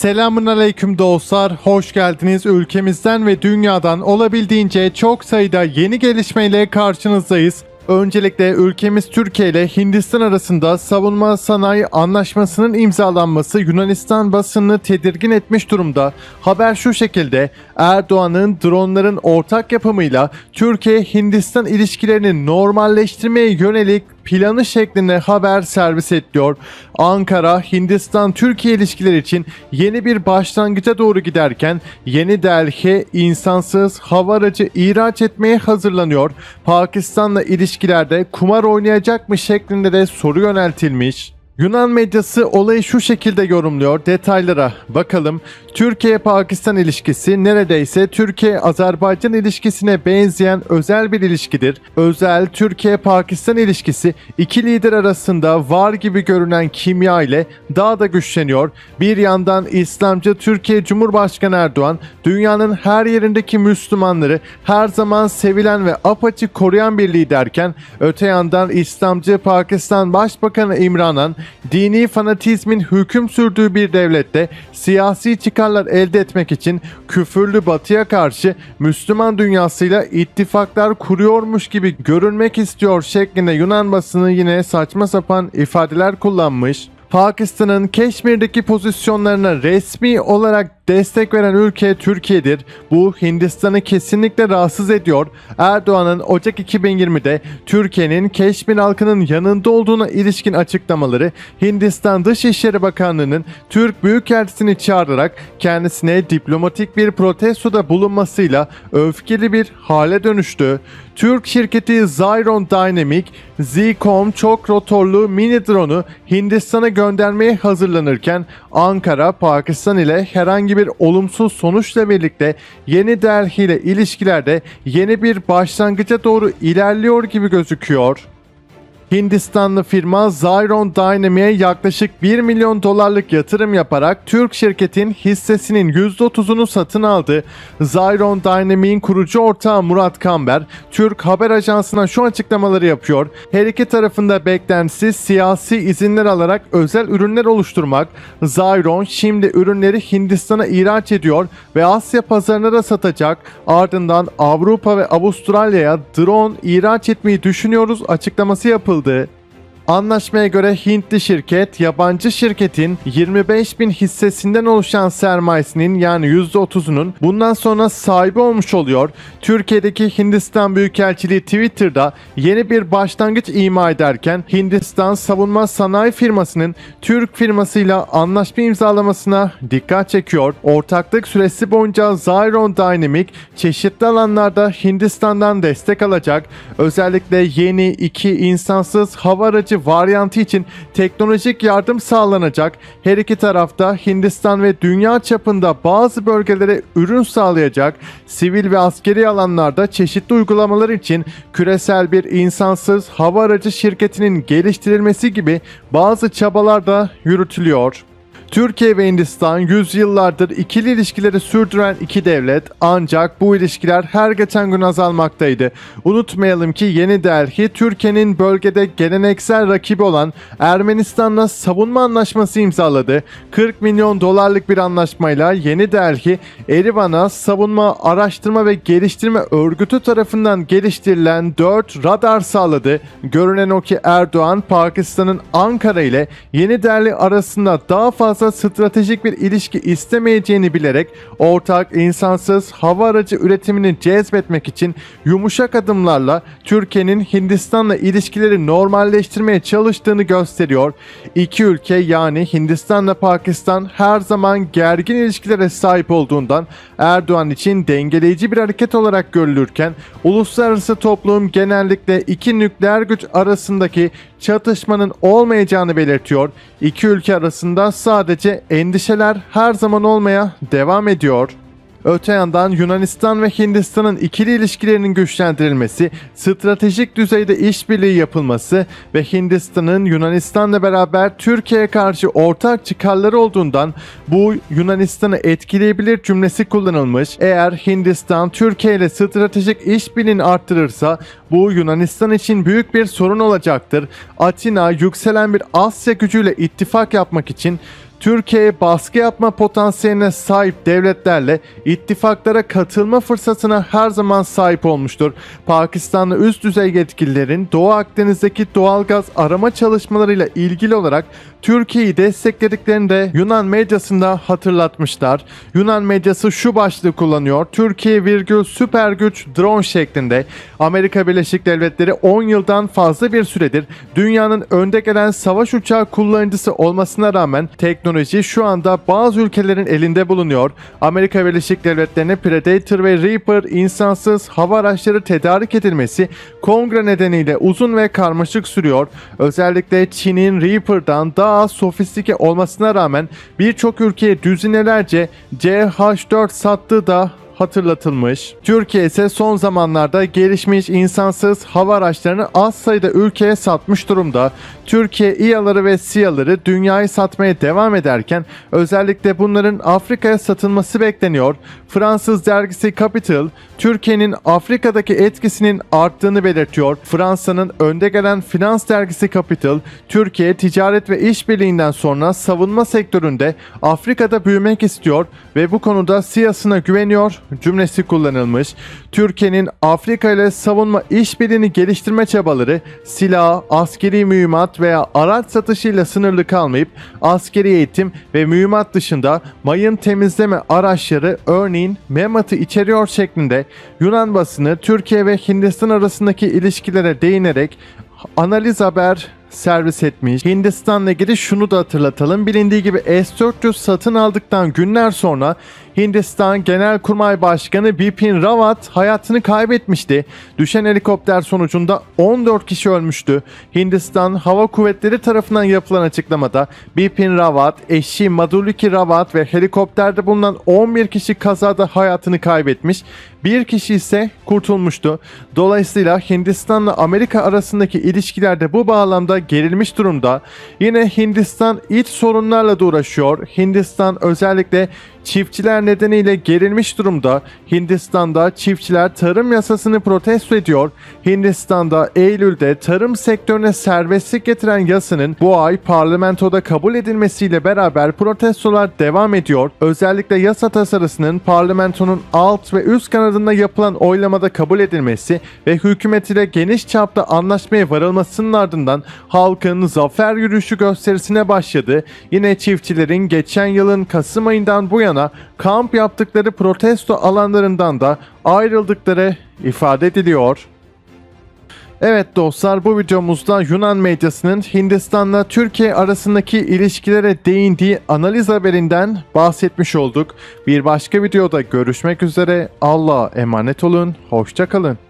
Selamun aleyküm dostlar, hoş geldiniz. Ülkemizden ve dünyadan olabildiğince çok sayıda yeni gelişmeyle karşınızdayız. Öncelikle ülkemiz Türkiye ile Hindistan arasında savunma sanayi anlaşmasının imzalanması Yunanistan basınını tedirgin etmiş durumda. Haber şu şekilde Erdoğan'ın dronların ortak yapımıyla Türkiye-Hindistan ilişkilerini normalleştirmeye yönelik planı şeklinde haber servis ediliyor. Ankara, Hindistan-Türkiye ilişkileri için yeni bir başlangıca doğru giderken Yeni Delhi insansız hava aracı ihraç etmeye hazırlanıyor. Pakistan'la ilişkilerde kumar oynayacakmış şeklinde de soru yöneltilmiş. Yunan medyası olayı şu şekilde yorumluyor. Detaylara bakalım. Türkiye-Pakistan ilişkisi neredeyse Türkiye-Azerbaycan ilişkisine benzeyen özel bir ilişkidir. Özel Türkiye-Pakistan ilişkisi iki lider arasında var gibi görünen kimya ile daha da güçleniyor. Bir yandan İslamcı Türkiye Cumhurbaşkanı Erdoğan dünyanın her yerindeki Müslümanları her zaman sevilen ve apaçık koruyan bir liderken öte yandan İslamcı Pakistan Başbakanı İmran Han dini fanatizmin hüküm sürdüğü bir devlette siyasi çıkarlar elde etmek için küfürlü batıya karşı Müslüman dünyasıyla ittifaklar kuruyormuş gibi görünmek istiyor şeklinde Yunan basını yine saçma sapan ifadeler kullanmış. Pakistan'ın Keşmir'deki pozisyonlarına resmi olarak destek veren ülke Türkiye'dir. Bu Hindistan'ı kesinlikle rahatsız ediyor. Erdoğan'ın Ocak 2020'de Türkiye'nin Keşmir halkının yanında olduğuna ilişkin açıklamaları Hindistan Dışişleri Bakanlığı'nın Türk Büyükelçisini çağırarak kendisine diplomatik bir protestoda bulunmasıyla öfkeli bir hale dönüştü. Türk şirketi Zyron Dynamic, Zcom çok rotorlu mini drone'u Hindistan'a göndermeye hazırlanırken Ankara, Pakistan ile herhangi bir olumsuz sonuçla birlikte Yeni Delhi ile ilişkilerde yeni bir başlangıca doğru ilerliyor gibi gözüküyor. Hindistanlı firma Zyron Dynamic'e yaklaşık 1 milyon dolarlık yatırım yaparak Türk şirketin hissesinin %30'unu satın aldı. Zyron Dynamic'in kurucu ortağı Murat Kamber, Türk haber ajansına şu açıklamaları yapıyor. Her iki tarafında beklentisi siyasi izinler alarak özel ürünler oluşturmak. Zyron şimdi ürünleri Hindistan'a ihraç ediyor ve Asya pazarına da satacak. Ardından Avrupa ve Avustralya'ya drone ihraç etmeyi düşünüyoruz açıklaması yapıldı. Yıldı Anlaşmaya göre Hintli şirket yabancı şirketin 25 bin hissesinden oluşan sermayesinin yani %30'unun bundan sonra sahibi olmuş oluyor. Türkiye'deki Hindistan Büyükelçiliği Twitter'da yeni bir başlangıç ima ederken Hindistan savunma sanayi firmasının Türk firmasıyla anlaşma imzalamasına dikkat çekiyor. Ortaklık süresi boyunca Zyron Dynamic çeşitli alanlarda Hindistan'dan destek alacak. Özellikle yeni iki insansız hava aracı varyantı için teknolojik yardım sağlanacak. Her iki tarafta Hindistan ve dünya çapında bazı bölgelere ürün sağlayacak. Sivil ve askeri alanlarda çeşitli uygulamalar için küresel bir insansız hava aracı şirketinin geliştirilmesi gibi bazı çabalar da yürütülüyor. Türkiye ve Hindistan yüzyıllardır ikili ilişkileri sürdüren iki devlet ancak bu ilişkiler her geçen gün azalmaktaydı. Unutmayalım ki Yeni Delhi Türkiye'nin bölgede geleneksel rakibi olan Ermenistan'la savunma anlaşması imzaladı. 40 milyon dolarlık bir anlaşmayla Yeni Delhi Erivan'a savunma araştırma ve geliştirme örgütü tarafından geliştirilen 4 radar sağladı. Görünen o ki Erdoğan Pakistan'ın Ankara ile Yeni Delhi arasında daha fazla stratejik bir ilişki istemeyeceğini bilerek ortak insansız hava aracı üretimini cezbetmek için yumuşak adımlarla Türkiye'nin Hindistan'la ilişkileri normalleştirmeye çalıştığını gösteriyor. İki ülke yani Hindistan'la Pakistan her zaman gergin ilişkilere sahip olduğundan Erdoğan için dengeleyici bir hareket olarak görülürken uluslararası toplum genellikle iki nükleer güç arasındaki çatışmanın olmayacağını belirtiyor. İki ülke arasında sadece endişeler her zaman olmaya devam ediyor. Öte yandan Yunanistan ve Hindistan'ın ikili ilişkilerinin güçlendirilmesi, stratejik düzeyde işbirliği yapılması ve Hindistan'ın Yunanistan'la beraber Türkiye'ye karşı ortak çıkarları olduğundan bu Yunanistan'ı etkileyebilir cümlesi kullanılmış. Eğer Hindistan Türkiye ile stratejik işbirliğini arttırırsa bu Yunanistan için büyük bir sorun olacaktır. Atina yükselen bir Asya gücüyle ittifak yapmak için Türkiye'ye baskı yapma potansiyeline sahip devletlerle ittifaklara katılma fırsatına her zaman sahip olmuştur. Pakistanlı üst düzey yetkililerin Doğu Akdeniz'deki doğalgaz arama çalışmalarıyla ilgili olarak Türkiye'yi desteklediklerini de Yunan medyasında hatırlatmışlar. Yunan medyası şu başlığı kullanıyor. Türkiye virgül süper güç drone şeklinde. Amerika Birleşik Devletleri 10 yıldan fazla bir süredir dünyanın önde gelen savaş uçağı kullanıcısı olmasına rağmen teknoloji şu anda bazı ülkelerin elinde bulunuyor. Amerika Birleşik Devletleri'ne Predator ve Reaper insansız hava araçları tedarik edilmesi kongre nedeniyle uzun ve karmaşık sürüyor. Özellikle Çin'in Reaper'dan daha sofistike olmasına rağmen birçok ülkeye düzinelerce CH-4 sattığı da hatırlatılmış. Türkiye ise son zamanlarda gelişmiş insansız hava araçlarını az sayıda ülkeye satmış durumda. Türkiye İHA'ları ve SİHA'ları dünyayı satmaya devam ederken özellikle bunların Afrika'ya satılması bekleniyor. Fransız dergisi Capital, Türkiye'nin Afrika'daki etkisinin arttığını belirtiyor. Fransa'nın önde gelen finans dergisi Capital, Türkiye ticaret ve işbirliğinden sonra savunma sektöründe Afrika'da büyümek istiyor ve bu konuda SİHA'sına güveniyor cümlesi kullanılmış. Türkiye'nin Afrika ile savunma işbirliğini geliştirme çabaları silah, askeri mühimmat veya araç satışıyla sınırlı kalmayıp askeri eğitim ve mühimmat dışında mayın temizleme araçları örneğin MEMAT'ı içeriyor şeklinde Yunan basını Türkiye ve Hindistan arasındaki ilişkilere değinerek analiz haber servis etmiş. Hindistan'la ilgili şunu da hatırlatalım. Bilindiği gibi S-400 satın aldıktan günler sonra Hindistan Genelkurmay Başkanı Bipin Rawat hayatını kaybetmişti. Düşen helikopter sonucunda 14 kişi ölmüştü. Hindistan Hava Kuvvetleri tarafından yapılan açıklamada Bipin Rawat, eşi Madhuliki Rawat ve helikopterde bulunan 11 kişi kazada hayatını kaybetmiş. Bir kişi ise kurtulmuştu. Dolayısıyla Hindistan'la Amerika arasındaki ilişkiler de bu bağlamda gerilmiş durumda. Yine Hindistan iç sorunlarla da uğraşıyor. Hindistan özellikle çiftçiler nedeniyle gerilmiş durumda. Hindistan'da çiftçiler tarım yasasını protesto ediyor. Hindistan'da Eylül'de tarım sektörüne serbestlik getiren yasanın bu ay parlamentoda kabul edilmesiyle beraber protestolar devam ediyor. Özellikle yasa tasarısının parlamentonun alt ve üst kanadında yapılan oylamada kabul edilmesi ve hükümet ile geniş çapta anlaşmaya varılmasının ardından halkın zafer yürüyüşü gösterisine başladı. Yine çiftçilerin geçen yılın Kasım ayından bu yana kamp yaptıkları protesto alanlarından da ayrıldıkları ifade ediliyor. Evet dostlar bu videomuzda Yunan medyasının Hindistan'la Türkiye arasındaki ilişkilere değindiği analiz haberinden bahsetmiş olduk. Bir başka videoda görüşmek üzere. Allah'a emanet olun. Hoşçakalın.